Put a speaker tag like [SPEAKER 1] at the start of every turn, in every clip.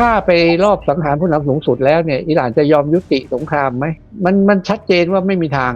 [SPEAKER 1] ถ้าไปรอบสังหารผู้นำสูงสุดแล้วเนี่ยอิหร่านจะยอมยุติสงครามไหมมันมันชัดเจนว่าไม่มีทาง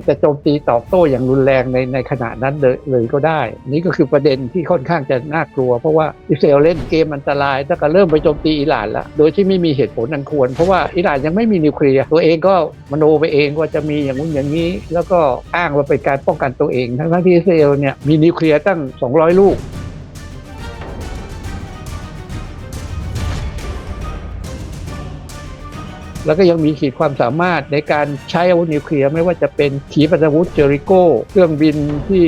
[SPEAKER 1] อาจจะโจมตีตอบโต้อย่างรุนแรงในในขณะนั้นเลยเลยก็ได้ นี่ก็คือประเด็นที่ค่อนข้างจะน่ากลัว เพราะว่าอิสราเอลเล่นเกมอันตรายตั้งแต่เริ่มไปโจมตีอิหร่านแล้วโดยที่ไม่มีเหตุผลอันควร เพราะว่าอิหร่านยังไม่มีนิวเคลียร์ตัวเองก็มโนไปเองว่าจะมีอย่างนู้นอย่างนี้ แล้วก็อ้างว่าเป็นการป้องกันตัวเอง ทั้งที่อิสราเอลเนี่ยมีนิวเคลียร์ตั้ง 200 ลูก แล้วก็ยังมีขีดความสามารถในการใช้อาวุธนิวเคลียร์ไม่ว่าจะเป็นขีปนาวุธเจอริโก้ เครื่องบินที่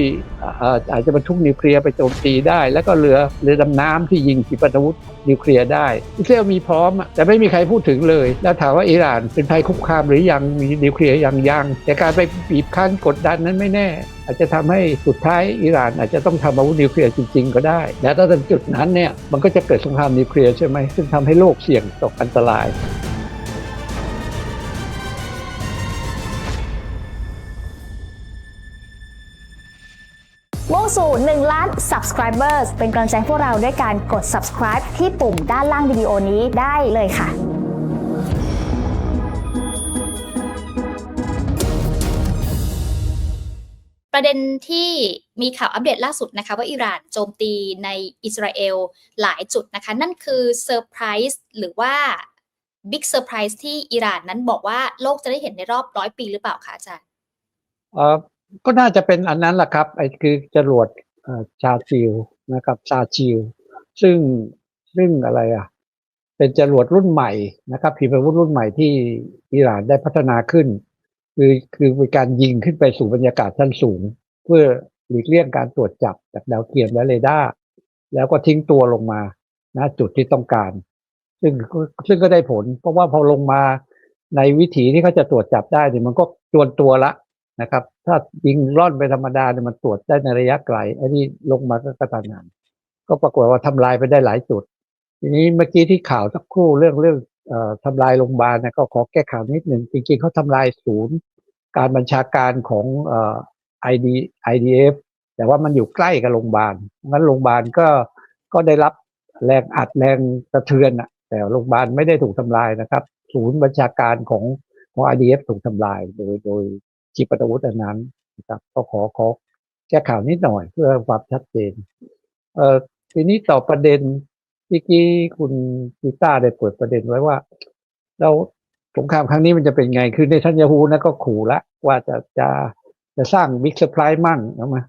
[SPEAKER 1] เอ่อาจจะบรรทุกนิวเคลียร์ไปโจมตีได้ แล้วก็เรือเรือดำน้ำที่ยิงขีปนาวุธนิวเคลียร์ได้อิสราเอลมีพร้อม แต่ไม่มีใครพูดถึงเลย แล้วถามว่าอิหร่านเป็นภัยคุกคามหรือยังมีนิวเคลียร์ยังยัง แต่การไปบีบคั้นกดดันนั้นไม่แน่ อาจจะทำให้สุดท้ายอิหร่านอาจจะต้องทำอาวุธนิวเคลียร์จริง ๆ ก็ได้ และถ้าถึงจุดนั้นเนี่ยมันก็จะเกิดสงครามนิวเคลียร์ใช่ไหมซึ่งทำให้โลกเสี่ยงต่ออันตราย
[SPEAKER 2] สู่ 1 ล้าน subscribers เป็นกำลังใจให้พวกเราด้วยการกด subscribe ที่ปุ่มด้านล่างวิดีโอนี้ได้เลยค่ะ
[SPEAKER 3] ประเด็นที่มีข่าวอัปเดตล่าสุดนะคะว่าอิหร่านโจมตีในอิสราเอลหลายจุดนะคะ นั่นคือเซอร์ไพรส์หรือว่าบิ๊กเซอร์ไพรส์ที่อิหร่านนั้นบอกว่าโลกจะได้เห็นในรอบร้อยปีหรือเปล่าคะอาจารย์
[SPEAKER 1] เอ่อ ก็น่าจะเป็นอันนั้นแหละครับไอ้คือจรวดชาจิลนะครับชาจิลซึ่งซึ่งอะไรอะ เป็นจรวดรุ่นใหม่นะครับขีปนาวุธรุ่นใหม่ที่อิหร่านได้พัฒนาขึ้น คือคือเป็นการยิงขึ้นไปสู่บรรยากาศชั้นสูง เพื่อหลีกเลี่ยงการตรวจจับจากดาวเทียมและเรดาร์แล้วก็ทิ้งตัวลงมาณจุดที่ต้องการ ซึ่งซึ่งก็ได้ผล เพราะว่าพอลงมาในวิถีที่เขาจะตรวจจับได้เนี่ยมันก็จวนตัวละ นะครับ ถ้ายิงร่อนไปธรรมดาเนี่ยมันตรวจได้ในระยะไกลอันนี้ลงมาก็กระตันหันก็ปรากฏว่าทำลายไปได้หลายจุด ทีนี้เมื่อกี้ที่ข่าวสักครู่เรื่องเรื่องอทำลายโรงพยาบาลนี่ยก็ขอแก้ข่าวนิดหนึ่งจริงๆเขาทำลายศูนย์ การบัญชาการของเอ่อ ID IDF แต่ว่ามันอยู่ใกล้กับโรงพยาบาลงั้นโรงพยาบาลก็ก็ได้รับแรงอัดแรงสะเทือนอะแต่โรงพยาบาลไม่ได้ถูกทำลายนะครับ ศูนย์บัญชาการของของ IDF ถูกทำลายโดยโดย ขีปนาวุธอันนั้นนะครับก็ขอขอแก้ข่าวนิดหน่อยเพื่อความชัดเจนเอ่อทีนี้ต่อประเด็นเมื่กี้คุณกีต้าได้เปิดประเด็นไว้ว่า เราสงครามครั้งนี้มันจะเป็นไง คือในทันยาฮูนะก็ขู่ละว่าจะจะจะสร้างบิ๊กเซอร์ไพรส์มั่งนะมา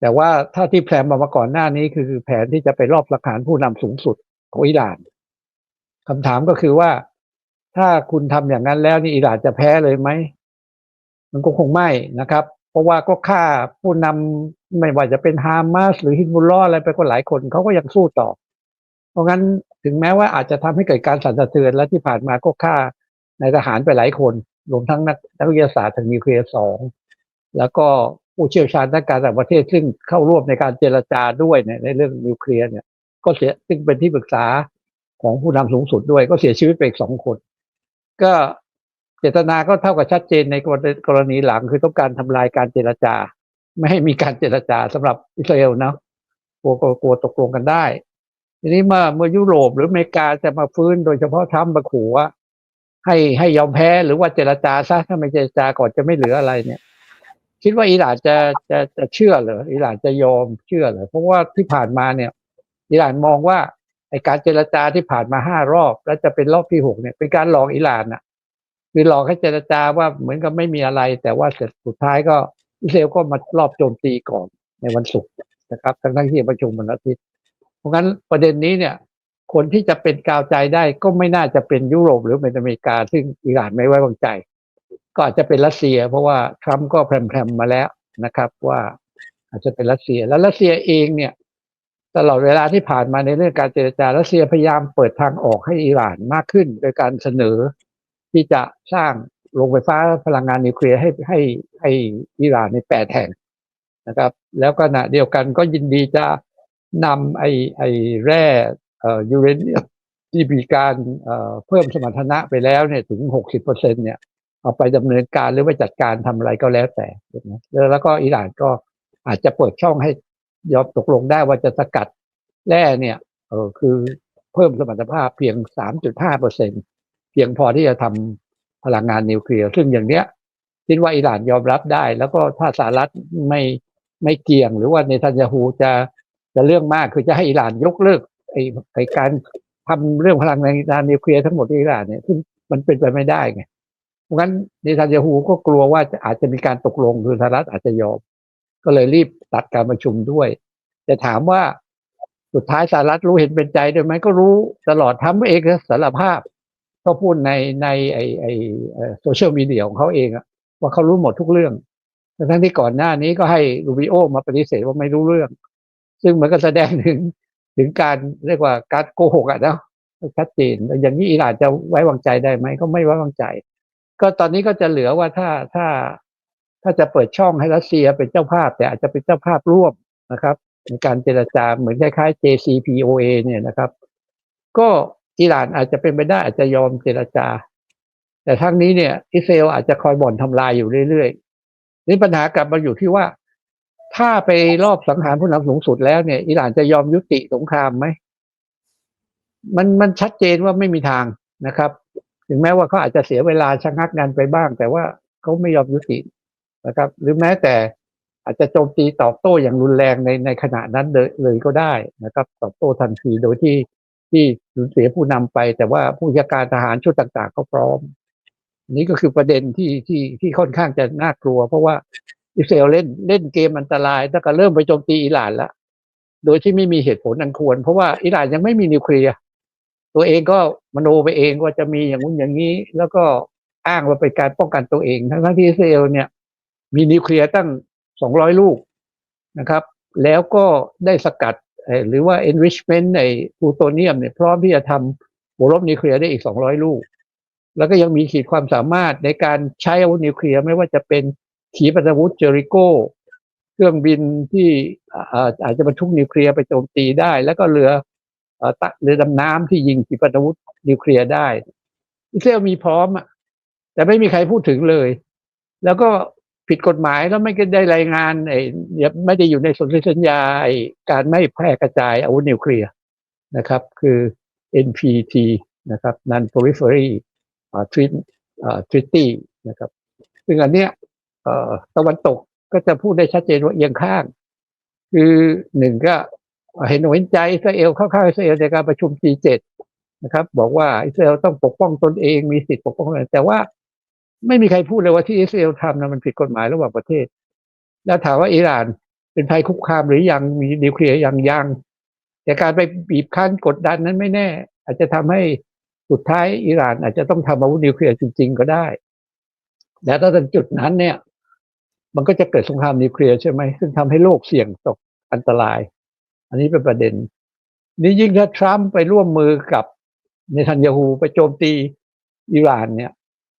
[SPEAKER 1] แต่ว่าถ้าที่แพลนมามาก่อนหน้านี้คือแผนที่จะไปรอบสังหารผู้นำสูงสุดของอิหร่านคำถามก็คือว่า ถ้าคุณทำอย่างนั้นแล้วนี่อิหร่านจะแพ้เลยไหม มันก็คงไม่นะครับ เพราะว่าก็ฆ่าผู้นำไม่ว่าจะเป็นฮามาสหรือฮินบุลลออะไรไปก็หลายคนเขาก็ยังสู้ต่อ เพราะงั้นถึงแม้ว่าอาจจะทำให้เกิดการสั่นสะเทือนและที่ผ่านมาก็ฆ่านายทหารไปหลายคนรวมทั้งนักนักวิทยาศาสตร์ทางนิวเคลียร์สองแล้วก็ผู้เชี่ยวชาญด้านการต่างประเทศซึ่งเข้าร่วมในการเจรจาด้วยเนี่ยในเรื่องนิวเคลียร์เนี่ย ก็เสียซึ่งเป็นที่ปรึกษาของผู้นำสูงสุดด้วย ก็เสียชีวิตไปอีกสองคน ก็ เจตนาก็เท่ากับชัดเจนในกรณีหลังคือต้องการทำลายการเจรจา ไม่ให้มีการเจรจาสำหรับอิสราเอลนะกลัวกลัวตกลงกันได้ ทีนี้เมื่อเมื่อยุโรปหรืออเมริกาจะมาฟื้นโดยเฉพาะทรัมาขู่ว่าให้ให้ยอมแพ้หรือว่าเจรจาซะถ้าไม่เจรจาก่อนจะไม่เหลืออะไรเนี่ย คิดว่าอิหร่านจะจะจะเชื่อเหรออิหร่านจะยอมเชื่อเหรอเพราะว่าที่ผ่านมาเนี่ย อิหร่านมองว่าไอการเจรจาที่ผ่านมาห้ารอบ แล้วจะเป็นรอบที่หกเนี่ยเป็นการหลอกอิหร่านน่ะ คือหลอกให้เจรจาว่าเหมือนกับไม่มีอะไร แต่ว่าเสร็จสุดท้ายก็อิสราเอลก็มารอบโจมตีก่อนในวันศุกร์นะครับ ทั้งทั้งที่ประชุมวันอาทิตย์เพราะงั้นประเด็นนี้เนี่ย คนที่จะเป็นกาวใจได้ก็ไม่น่าจะเป็นยุโรปหรือเป็นอเมริกา ซึ่งอิหร่านไม่ไว้วางใจ ก็อาจจะเป็นรัสเซีย เพราะว่าทรัมป์ก็แพรมๆมาแล้วนะครับ ว่าอาจจะเป็นรัสเซียแล้วรัสเซียเองเนี่ยตลอดเวลาที่ผ่านมาในเรื่องการเจรจารัสเซียพยายามเปิดทางออกให้อิหร่านมากขึ้น โดยการเสนอ ที่จะสร้างโรงไฟฟ้าพลังงานนิวเคลียร์ให้ให้ให้อิหร่านในแปดแห่งนะครับ แล้วก็ณะเดียวกันก็ยินดีจะนำไอไอแร่เอ่อยูเรเนียมที่มีการเอ่อเพิ่มสมรรถนะไปแล้วเนี่ยถึงหกสิบเปอร์เซ็นเนี่ยเอาไปดำเนินการหรือว่าจัดการทำอะไรก็แล้วแต่นะแล้วก็อิหร่านก็อาจจะเปิดช่องให้ยอมตกลงได้ว่าจะสกัดแร่เนี่ยเออคือเพิ่มสมรรถภาพเพียง3.5เปอร์เซ็นต์ เพียงพอที่จะทำพลังงานนิวเคลียร์ซึ่งอย่างเนี้ยคิดว่าอิหร่านยอมรับได้ แล้วก็ถ้าสหรัฐไม่ไม่เกี่ยง หรือว่าเนทันยาฮูจะจะเรื่องมากคือจะให้อิหร่านยกเลิกไอ้ไอ้การทำเรื่องพลังงานนิวเคลียร์ทั้งหมดที่อิหร่านเนี่ยซึ่งมันเป็นไปไม่ได้ไงเพราะงั้นเนทันยาฮูก็กลัวว่าจะอาจจะมีการตกลงคือสหรัฐอาจจะยอม ก็เลยรีบตัดการประชุมด้วยแต่ถามว่าสุดท้ายสหรัฐรู้เห็นเป็นใจด้วยไหมก็รู้ตลอดทำเองสารภาพ ก็พูดในในไอไอโซเชียลมีเดียของเขาเองอะว่าเขารู้หมดทุกเรื่องทั้งที่ก่อนหน้านี้ก็ให้รูบิโอมาปฏิเสธว่าไม่รู้เรื่อง ซึ่งมันก็แสดงถึงถึงการเรียกว่าการโกหกอะนะชัดเจนอย่างนี้อิหร่านจะไว้วางใจได้ไหมก็ไม่ไว้วางใจ ก็ตอนนี้ก็จะเหลือว่าถ้าถ้าถ้าจะเปิดช่องให้รัสเซียเป็นเจ้าภาพ แต่อาจจะเป็นเจ้าภาพร่วมนะครับในการเจรจาเหมือนคล้ายๆ JCPOA เนี่ยนะครับ ก็ อิหร่านอาจจะเป็นไปได้อาจจะยอมเจรจา แต่ทั้งนี้เนี่ย อิสราเอลอาจจะคอยบ่อนทำลายอยู่เรื่อยๆนี่ปัญหากลับมาอยู่ที่ว่า ถ้าไปรอบสังหารผู้นำสูงสุดแล้วเนี่ย อิหร่านจะยอมยุติสงครามไหมมันมันชัดเจนว่าไม่มีทางนะครับ ถึงแม้ว่าเขาอาจจะเสียเวลาชะงักงานไปบ้าง แต่ว่าเขาไม่ยอมยุตินะครับ หรือแม้แต่อาจจะโจมตีตอบโต้อย่างรุนแรงในในขณะนั้นเลยก็ได้นะครับ ตอบโต้ทันทีโดยที่ ที่สูญเสียผู้นำไป แต่ว่าผู้จัดการทหารชุดต่างๆก็พร้อม นี่ก็คือประเด็นที่ที่ที่ค่อนข้างจะน่ากลัว เพราะว่าอิสราเอลเล่นเล่นเกมอันตรายตั้งแต่เริ่มไปโจมตีอิหร่านแล้วโดยที่ไม่มีเหตุผลอันควร เพราะว่าอิหร่านยังไม่มีนิวเคลียร์ตัวเองก็มโนไปเองว่าจะมีอย่างนู้นอย่างนี้ แล้วก็อ้างว่าเป็นการป้องกันตัวเอง ทั้งที่อิสราเอลเนี่ย มีนิวเคลียร์ตั้งสองร้อยลูกนะครับ แล้วก็ได้สกัด หรือว่า enrichment ในพลูโตเนียมเนี่ยพร้อมที่จะทำหัวรบนิวเคลียร์ได้อีกสองร้อยลูก แล้วก็ยังมีขีดความสามารถในการใช้อาวุธนิวเคลียร์ไม่ว่าจะเป็นขีปนาวุธเจริโก้ เครื่องบินที่อาจจะบรรทุกนิวเคลียร์ไปโจมตีได้ แล้วก็เรือเรือดำน้ำที่ยิงขีปนาวุธนิวเคลียร์ได้ อิสราเอลมีพร้อมอะแต่ไม่มีใครพูดถึงเลย แล้วก็ ผิดกฎหมายแล้วไม่ได้รายงานไอ้ไม่ได้อยู่ในสนธิสัญญาการไม่แพร่กระจายอาวุธนิวเคลียร์นะครับ คือ NPT นะครับ Non Proliferation Treaty นะครับซึ่งอันเนี้ยตะวันตกก็จะพูดได้ชัดเจนว่าเอียงข้าง คือหนึ่งก็เห็นเห็นใจอิสราเอลเข้าข้างอิสราเอลในการประชุม G7 นะครับ บอกว่าอิสราเอลต้องปกป้องตนเองมีสิทธิปกป้องแต่ว่า ไม่มีใครพูดเลยว่าที่อิสราเอลทำนะมันผิดกฎหมายระหว่างประเทศ แล้วถามว่าอิหร่านเป็นภัยคุกคามหรือยังมีนิวเคลียร์ยังยังแต่การไปบีบคั้นกดดันนั้นไม่แน่ อาจจะทำให้สุดท้ายอิหร่าน อาจจะต้องทำอาวุธนิวเคลียร์จริง ๆ ก็ได้ แล้วถ้าถึงจุดนั้นเนี่ย มันก็จะเกิดสงครามนิวเคลียร์ใช่ไหมซึ่งทำให้โลกเสี่ยงตกอันตราย อันนี้เป็นประเด็น นี่ยิ่งถ้าทรัมป์ไปร่วมมือกับเนทันยาฮูไปโจมตีอิหร่านเนี่ย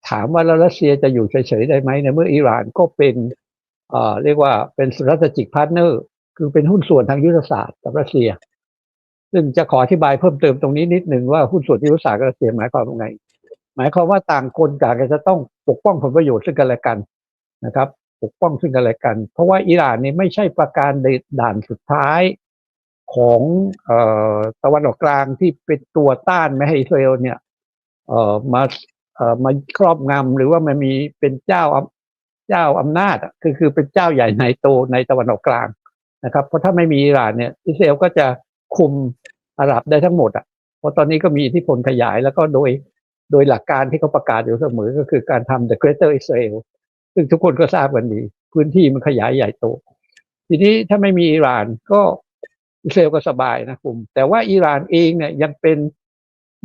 [SPEAKER 1] ถามว่ารัสเซียจะอยู่เฉยๆได้ไหมในเมื่ออิหร่านก็เป็นเรียกว่าเป็น strategic partner คือเป็นหุ้นส่วนทางยุทธศาสตร์กับรัสเซีย ซึ่งจะขออธิบายเพิ่มเติมตรงนี้นิดหนึ่งว่าหุ้นส่วนยุทธศาสตร์กับรัสเซียหมายความว่าไง หมายความว่าต่างคนต่างจะต้องปกป้องผลประโยชน์ซึ่งกันและกันนะครับ ปกป้องซึ่งกันและกัน เพราะว่าอิหร่านนี่ไม่ใช่ประการด่านสุดท้ายของออตะวันออกกลางที่เป็นตัวต้านไม่ให้อิสราเอลเนี่ยมา มาครอบงำหรือว่ามันมีเป็นเจ้าเจ้าอำนาจคือคือเป็นเจ้าใหญ่ในโตในตะวันออกกลางนะครับ เพราะถ้าไม่มีอิหร่านเนี่ยอิสราเอลก็จะคุมอาหรับได้ทั้งหมดอะเพราะตอนนี้ก็มีอิทธิพลขยายแล้วก็โดยโดยหลักการที่เขาประกาศอยู่เสมอก็คือการทำ the greater Israel ซึ่งทุกคนก็ทราบกันดีพื้นที่มันขยายใหญ่โต ทีนี้ถ้าไม่มีอิหร่านก็อิสราเอลก็สบายนะคุณแต่ว่าอิหร่านเองเนี่ยยังเป็น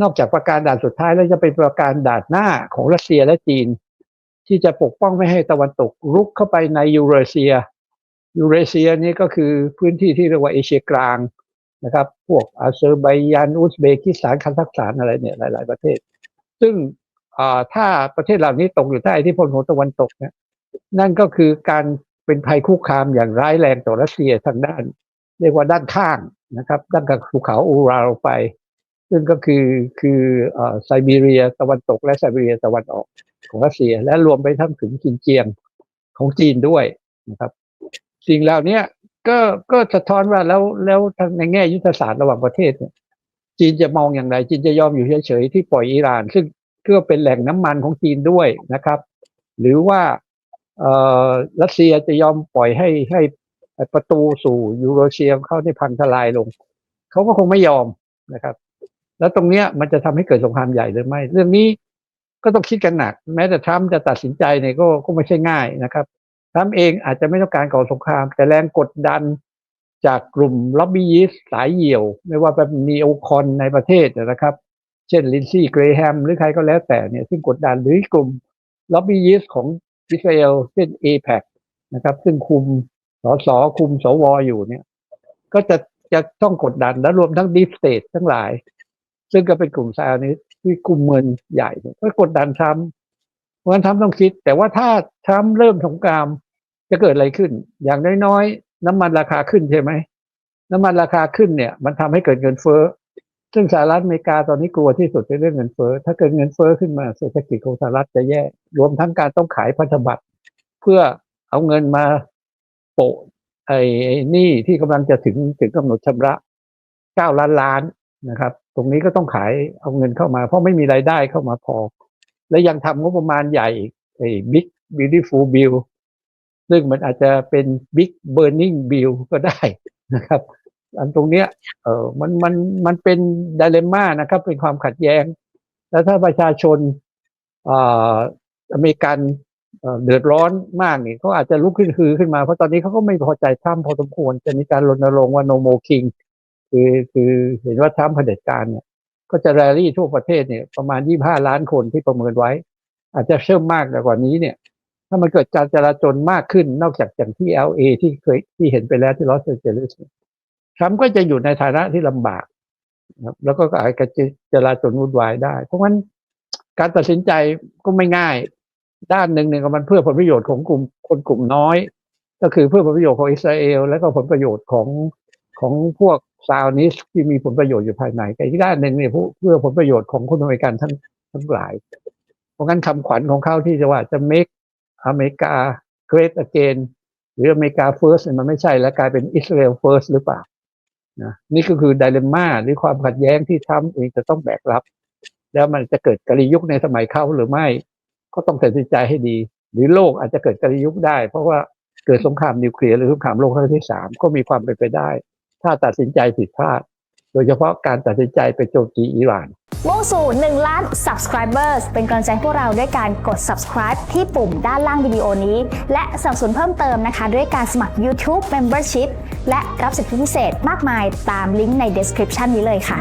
[SPEAKER 1] นอกจากประการด่านสุดท้ายแล้วจะเป็นประการด่านหน้าของรัสเซียและจีน ที่จะปกป้องไม่ให้ตะวันตกรุกเข้าไปในยูเรเซีย ยูเรเซียนี่ก็คือพื้นที่ที่เรียกว่าเอเชียกลางนะครับ พวกอาเซอร์ไบยานอุซเบกิสถานคันทักษานอะไรเนี่ยหลาย ๆ ประเทศ ซึ่งถ้าประเทศเหล่านี้ตกอยู่ใต้อิทธิพลของตะวันตกเนี่ยนั่นก็คือการเป็นภัยคุกคามอย่างร้ายแรงต่อรัสเซียทางด้าน เรียกว่าด้านข้างนะครับ ด้านกับภูเขาอูราลไป ซึ่งก็คือคือไซบีเรียตะวันตกและไซบีเรียตะวันออกของรัสเซีย และรวมไปทั้งถึงซินเจียงของจีนด้วยนะครับ สิ่งเหล่านี้ก็ก็สะท้อนว่าแล้วแล้วในแง่ยุทธศาสตร์ระหว่างประเทศเนี่ยจีนจะมองอย่างไร จีนจะยอมอยู่เฉยๆที่ปล่อยอิหร่าน ซึ่งก็เป็นแหล่งน้ำมันของจีนด้วยนะครับ หรือว่าเอ่อรัสเซียจะยอมปล่อยให้ให้ประตูสู่ยูโรเชียเข้าได้พังทลายลง เขาก็คงไม่ยอมนะครับ แล้วตรงเนี้ยมันจะทำให้เกิดสงครามใหญ่หรือไม่ เรื่องนี้ก็ต้องคิดกันหนัก แม้แต่ทรัมป์จะตัดสินใจเนี่ยก็ก็ไม่ใช่ง่ายนะครับทรัมป์เองอาจจะไม่ต้องการก่อสงคราม แต่แรงกดดันจากกลุ่มล็อบบี้ยิสสายเหี่ยว ไม่ว่าเป็นนีโอคอนในประเทศนะครับ เช่นลินซี่เกรแฮมหรือใครก็แล้วแต่เนี่ยซึ่งกดดันหรือกลุ่มล็อบบี้ยิสของอิสราเอลเช่น APEC นะครับ ซึ่งคุมสสคุมสวอยู่เนี่ย ก็จะจะต้องกดดันและรวมทั้งดีฟสเตททั้งหลาย ซึ่งก็เป็นกลุ่มซานี้ที่กลุ่มเมืองใหญ่เนี่ยก็กดดันทรัมป์เพราะฉะนั้นทรัมป์ต้องคิด แต่ว่าถ้าทรัมป์เริ่มสงครามจะเกิดอะไรขึ้น อย่างน้อยๆน้ำมันราคาขึ้นใช่ไหมน้ำมันราคาขึ้นเนี่ย มันทำให้เกิดเงินเฟ้อซึ่งสหรัฐอเมริกาตอนนี้กลัวที่สุดในเรื่องเงินเฟ้อถ้าเกิดเงินเฟ้อขึ้นมาเศรษฐกิจของสหรัฐจะแย่ รวมทั้งการต้องขายพันธบัตรเพื่อเอาเงินมาโปะไอ้นี้ที่กำลังจะถึงถึงกำหนดชำระเก้าล้านล้านนะครับ ตรงนี้ก็ต้องขายเอาเงินเข้ามา เพราะไม่มีรายได้เข้ามาพอ และยังทำงบประมาณใหญ่อีกไอ้ Big Beautiful Bill ซึ่งมันอาจจะเป็น Big Burning Bill ก็ได้นะครับ อันตรงเนี้ยเออมันมันมันเป็นดเลม่านะครับ เป็นความขัดแย้ง แล้วถ้าประชาชนอ่ออเมริกันเดือดร้อนมากนี่เขาอาจจะลุกขึ้นคือขึ้นมา เพราะตอนนี้เขาก็ไม่พอใจทรัมพอสมควรจะมีการรณรงค์ว่า no more king คื คือคือเห็นว่าทรัมป์เผด็จการเนี่ย ก็จะแรลลี่ทั่วประเทศเนี่ยประมาณ 25 ล้านคนที่ประเมินไว้ อาจจะเชื่อมมากกว่านี้เนี่ย ถ้ามันเกิดการจราจรมากขึ้นนอกจากอย่างที่ LA ที่เคยที่เห็นไปแล้วที่ลอสแองเจลิสทรัมป์ก็จะอยู่ในฐานะที่ลำบากครับแล้วก็อาจจะจราจรวุ่นวายได้ เพราะงั้นการตัดสินใจก็ไม่ง่าย ด้านหนึ่งเนี่ยมันเพื่อผลประโยชน์ของกลุ่มคนกลุ่มน้อย ก็คือเพื่อผลประโยชน์ของอิสราเอล และก็ผลประโยชน์ของของพวก ซาวนิสที่มีผลประโยชน์อยู่ภายในแต่อีกด้านหนึ่งเนี่ยเพื่อผลประโยชน์ของคนอเมริกันทั้งทั้งหลาย เพราะงั้นคำขวัญของเขาที่จะว่าจะ make อเมริกา great again หรืออเมริกา first เนี่ยมันไม่ใช่แล้วกลายเป็นอิสราเอล first หรือเปล่านะนี่ก็คือไดเลม่าหรือความขัดแย้งที่ทรัมเองจะต้องแบกรับ แล้วมันจะเกิดกริยุคในสมัยเขาหรือไม่ ก็ต้องตัดสินใจให้ดี หรือโลกอาจจะเกิดกริยุคได้ เพราะว่าเกิดสงครามนิวเคลียร์หรือสงครามโลกครั้งที่สามก็มีความเป็นไปได้ ถ้าตัดสินใจผิดพลาด โดยเฉพาะการตัดสินใจไปโจมตีอิหร่าน
[SPEAKER 2] มุ่งสู่1ล้าน subscribers เป็นกำลังใจพวกเราด้วยการกด subscribe ที่ปุ่มด้านล่างวิดีโอนี้ และสับสนุนเพิ่มเติมนะคะ ด้วยการสมัคร YouTube Membership และรับสิทธิพิเศษมากมายตามลิงก์ใน description นี้เลยค่ะ